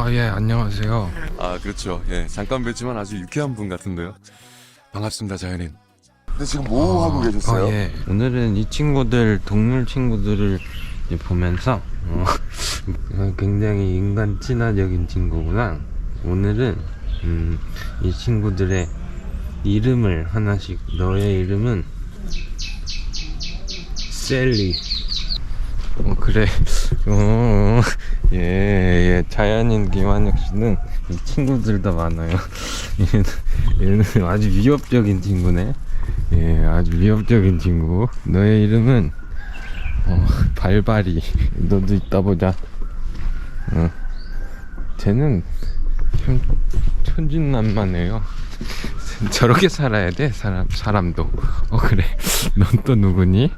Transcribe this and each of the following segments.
아, 예, 안녕하세요. 아 그렇죠. 예 잠깐 뵙지만 아주 유쾌한 분 같은데요. 반갑습니다 자연인. 근데 지금 뭐 하고 계셨어요? 아, 예. 오늘은 이 친구들, 동물 친구들을 이제 보면서, 어, 굉장히 인간 친화적인 친구구나. 오늘은, 음, 이 친구들의 이름을 하나씩, 너의 이름은, 셀리. 어, 그래. 어, 예, 예. 자연인 김한혁 씨는 이 친구들도 많아요. 얘는, 얘는 아주 위협적인 친구네. 예, 아주 위협적인 친구. 너의 이름은, 어, 발발이. 너도 있다 보자. 어. 쟤는 참 천진난만해요. 저렇게 살아야 돼, 사람, 사람도. 어, 그래. 넌 또 누구니?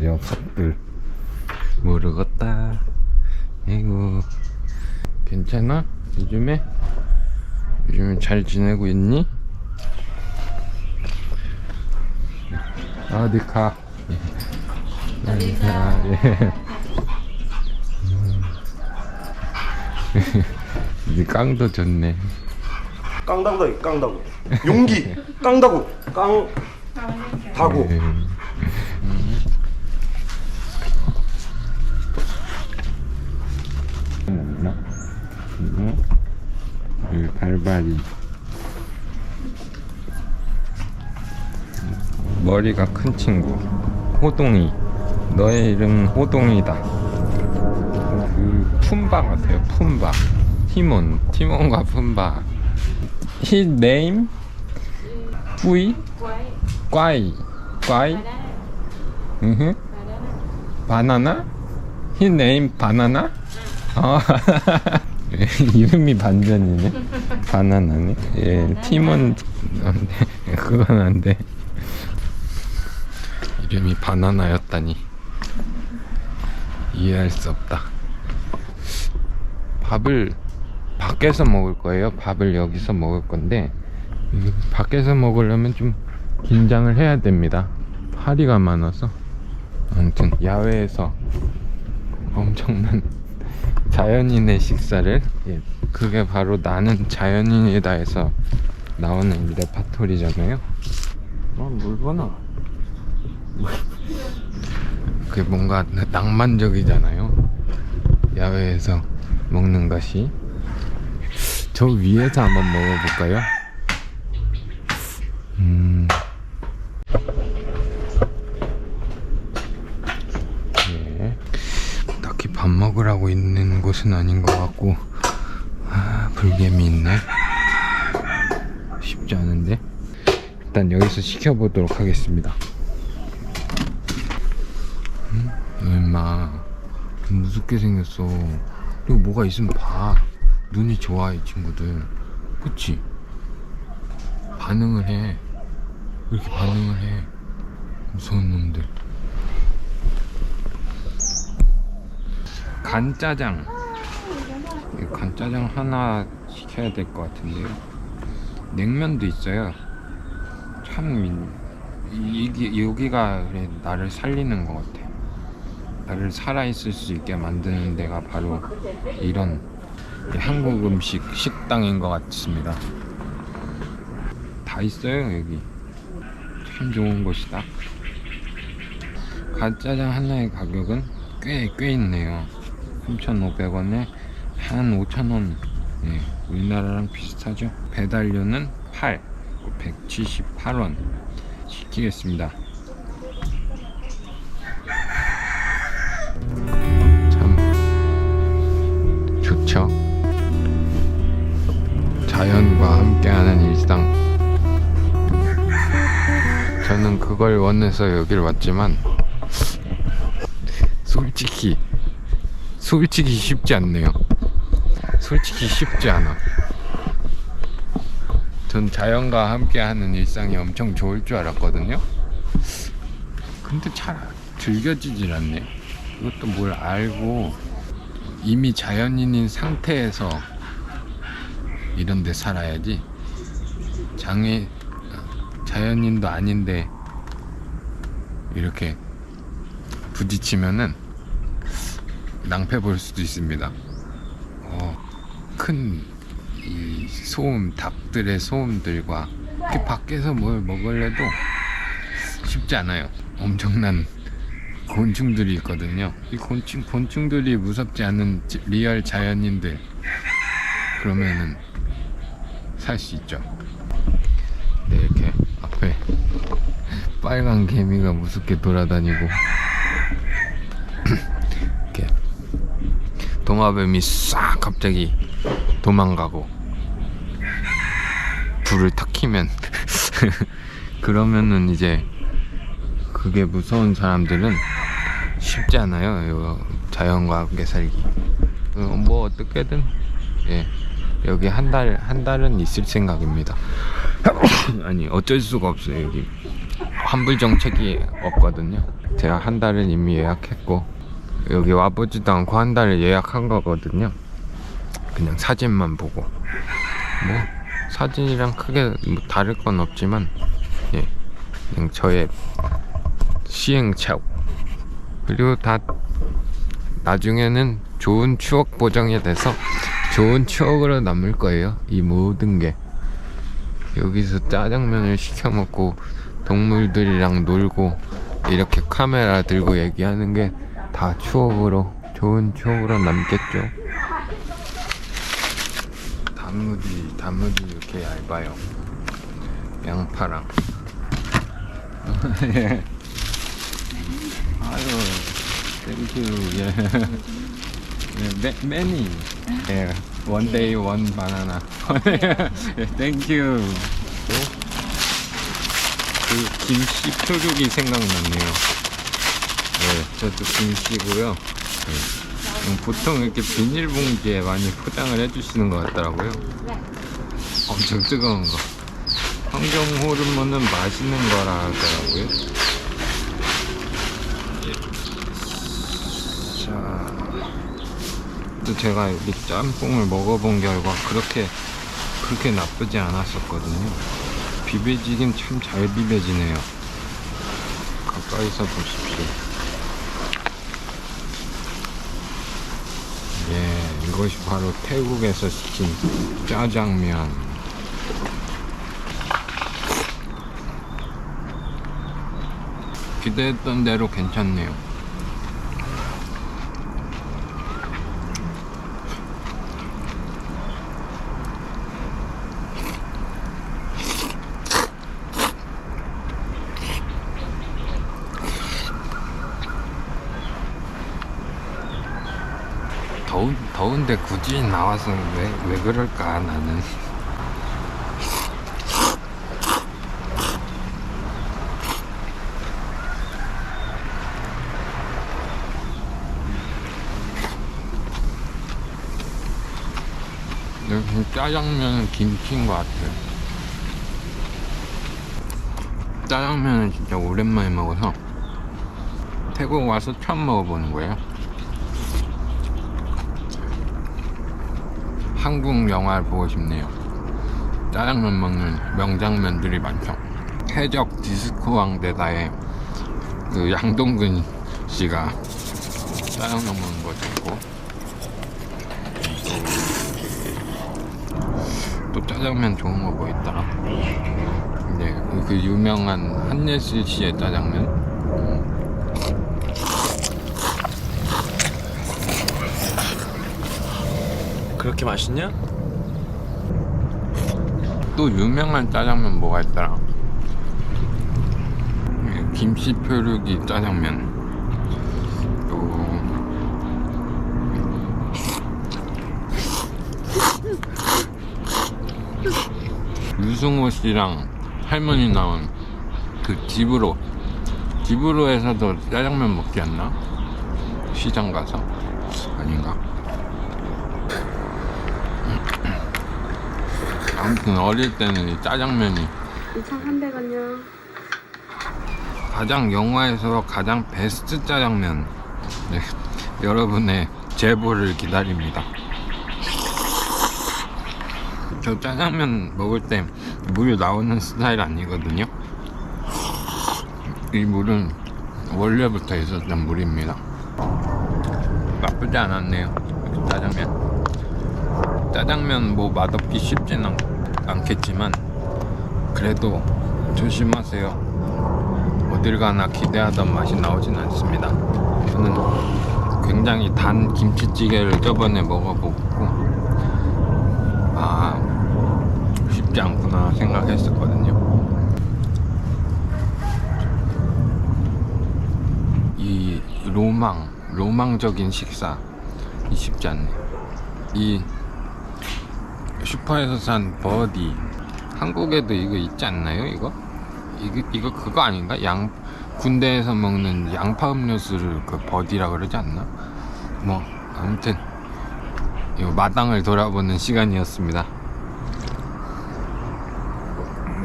녀석들. 모르겠다. 아이고. 괜찮아? 요즘에? 요즘에 잘 지내고 있니? 아, 어디 가? 예. 어디 가? 예. 음. 이 깡도 좋네. 깡다구다 깡다구 용기 깡다구 깡 다구 예. 없나? 이거? 이 발발이. 머리가 큰 친구. 호동이. 너의 이름은 호동이다. 그 푼바 같아요 푼바. 티몬 티몬과 푼바. His name? 뿌이 꽈이 꽈이 으흠. 바나나 His name 바나나 어 이름이 반전이네. 바나나네? 예 팀은 안돼 그건 안 돼. 이름이 바나나였다니. 이해할 수 없다. 밥을 밖에서 먹을 거예요? 밥을 여기서 먹을 건데 이 밖에서 먹으려면 좀 긴장을 해야 됩니다. 파리가 많아서. 아무튼 야외에서 엄청난 자연인의 식사를? 예, 그게 바로 나는 자연인이다 해서 나오는 이 레파토리잖아요. 아뭘 보나. 그게 뭔가 낭만적이잖아요. 야외에서 먹는 것이. 저 위에서 한번 먹어볼까요? 음. 예. 딱히 밥 먹으라고 있는 곳은 아닌 것 같고 아, 불개미 있네. 쉽지 않은데? 일단 여기서 시켜보도록 하겠습니다. 음? 얼마. 무섭게 생겼어. 이거 뭐가 있으면 봐. 눈이 좋아 이 친구들. 그치? 반응을 해. 이렇게 반응을 해? 무서운 놈들. 간짜장. 이 간짜장 하나 시켜야 될 것 같은데요. 냉면도 있어요. 참 이- 이게 여기가 나를 살리는 것 같아 나를 살아있을 수 있게 만드는 데가 바로 이런 이 한국 음식 식당인 것 같습니다. 다 있어요 여기. 참 좋은 곳이다. 간짜장 하나의 가격은 꽤 꽤 있네요. 3,500원에 한 5,000원. 예, 우리나라랑 비슷하죠? 배달료는 8 178원. 시키겠습니다. 참 좋죠? 자연과 함께하는 일상. 저는 그걸 원해서 여길 왔지만 솔직히 솔직히 쉽지 않네요. 솔직히 쉽지 않아. 전 자연과 함께하는 일상이 엄청 좋을 줄 알았거든요. 근데 잘 즐겨지질 않네. 이것도 뭘 알고 이미 자연인인 상태에서 이런 데 살아야지. 장애 자연인도 아닌데 이렇게 부딪히면은 낭패 볼 수도 있습니다. 어, 큰이 소음, 닭들의 소음들과 이렇게 밖에서 뭘 먹으려도 쉽지 않아요. 엄청난 곤충들이 있거든요. 이 곤충, 곤충들이 무섭지 않은 지- 리얼 자연인들 그러면은 살 수 있죠. 네, 이렇게 앞에 빨간 개미가 무섭게 돌아다니고 이렇게 도마뱀이 싹 갑자기 도망가고 불을 탁 키면 그러면은 이제 그게 무서운 사람들은 쉽지 않아요. 요 자연과 함께 살기. 어, 뭐 어떻게든 예 여기 한 달 한 달은 있을 생각입니다. 아니 어쩔 수가 없어요 여기 환불 정책이 없거든요. 제가 한 달은 이미 예약했고 여기 와보지도 않고 한 달을 예약한 거거든요. 그냥 사진만 보고. 뭐 사진이랑 크게 뭐 다를 건 없지만 예. 그냥 저의 시행착오. 그리고 다 나중에는 좋은 추억 보정이 돼서 좋은 추억으로 남을 거예요 이 모든 게. 여기서 짜장면을 시켜 먹고 동물들이랑 놀고 이렇게 카메라 들고 얘기하는 게 다 추억으로 좋은 추억으로 남겠죠 단무지 단무지 이렇게 얇아요. 양파랑. 예. 아유 땡큐 예. 네, 매, many 예 one day one 예, 땡큐 그 김씨 표류기 생각났네요. 네 저도 김씨고요. 네. 음, 보통 이렇게 비닐봉지에 많이 포장을 해주시는 것 같더라고요 엄청 뜨거운 거 환경 호르몬은 맛있는 거라 하더라고요 자, 또 제가 이 짬뽕을 먹어본 결과 그렇게 그렇게 나쁘지 않았었거든요. 비벼지긴 참 잘 비벼지네요. 가까이서 보십시오. 예, 이것이 바로 태국에서 시킨 짜장면. 기대했던 대로 괜찮네요. 더운 더운데 굳이 나와서 왜 왜 그럴까 나는 여기 짜장면은 김치인 것 같아요. 짜장면은 진짜 오랜만에 먹어서 태국 와서 처음 먹어보는 거예요. 한국 영화를 보고 싶네요. 짜장면 먹는 명장면들이 많죠. 해적 디스코 왕대다의 그 양동근 씨가 짜장면 먹는 것도 있고 또, 또 짜장면 좋은 거 뭐 있더라. 네, 그, 그 유명한 한예슬 씨의 짜장면. 그렇게 맛있냐? 또 유명한 짜장면 뭐가 있더라? 예, 김치 표류기 짜장면. 또 유승호 씨랑 할머니 나온 그 집으로 집으로에서도 짜장면 먹지 않나? 시장 가서 아닌가? 아무튼 어릴 때는 이 짜장면이 2,300원요. 가장 영화에서 가장 베스트 짜장면 네, 여러분의 제보를 기다립니다. 저 짜장면 먹을 때물 나오는 스타일 아니거든요. 이 물은 원래부터 있었던 물입니다. 나쁘지 않았네요. 짜장면. 짜장면 뭐 맛없기 쉽진 않, 않겠지만 그래도 조심하세요. 어딜 가나 기대하던 맛이 나오진 않습니다. 저는 굉장히 단 김치찌개를 저번에 먹어보고 아 쉽지 않구나 생각했었거든요. 이 로망, 로망적인 식사 이 쉽지 않네. 이 슈퍼에서 산 버디 한국에도 이거 있지 않나요? 이거 이거 이거 그거 아닌가? 양 군대에서 먹는 양파 음료수를 그 버디라 그러지 않나? 뭐 아무튼 이 마당을 돌아보는 시간이었습니다.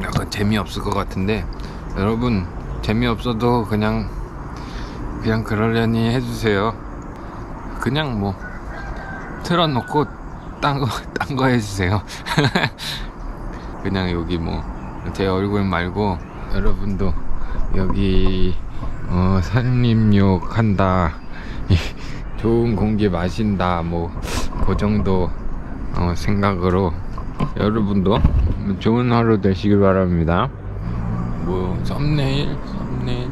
약간 재미없을 것 같은데 여러분 재미없어도 그냥 그냥 그러려니 해주세요. 그냥 뭐 틀어놓고 딴 거 딴 거 해주세요. 그냥 여기 뭐 제 얼굴 말고 여러분도 여기 어, 산림욕 한다. 이, 좋은 공기 마신다. 뭐 그 정도 어, 생각으로 여러분도 좋은 하루 되시길 바랍니다. 뭐 썸네일 썸네일